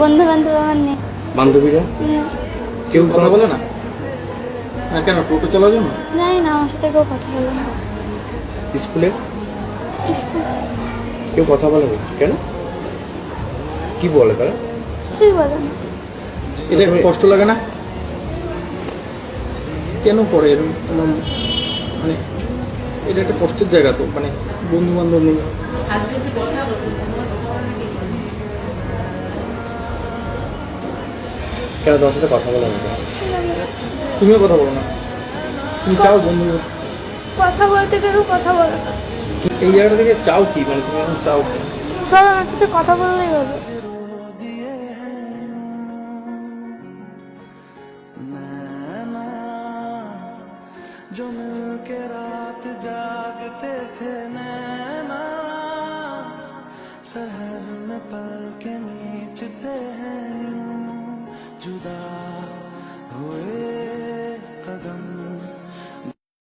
বন্ধু বান্ধব আমার নেই। বান্ধবীরা? কেউ কথা বলে না? না কেন টোটো চালাও জন্য? জানি না আমার সাথে কেউ কথা বলে না। স্কুলে? স্কুল। কেউ কথা বলে না? কেন? কি বলে তারা? কিছুই বলে না। এটা একটু কষ্ট লাগে না? কেন করে এরকম? তোমার মানে এটা একটা কষ্টের জায়গা তো মানে বন্ধু বান্ধব নেই কেন তোমার সাথে কথা বলা যাবে তুমিও কথা বলো না। তুমি চাও বন্ধু কথা বলতে কেউ কথা বলো না। এই জায়গাটা থেকে চাও কি? মানে তুমি এখন চাও কি? সব আমার সাথে কথা বললেই হবে। जो मिलके 주다.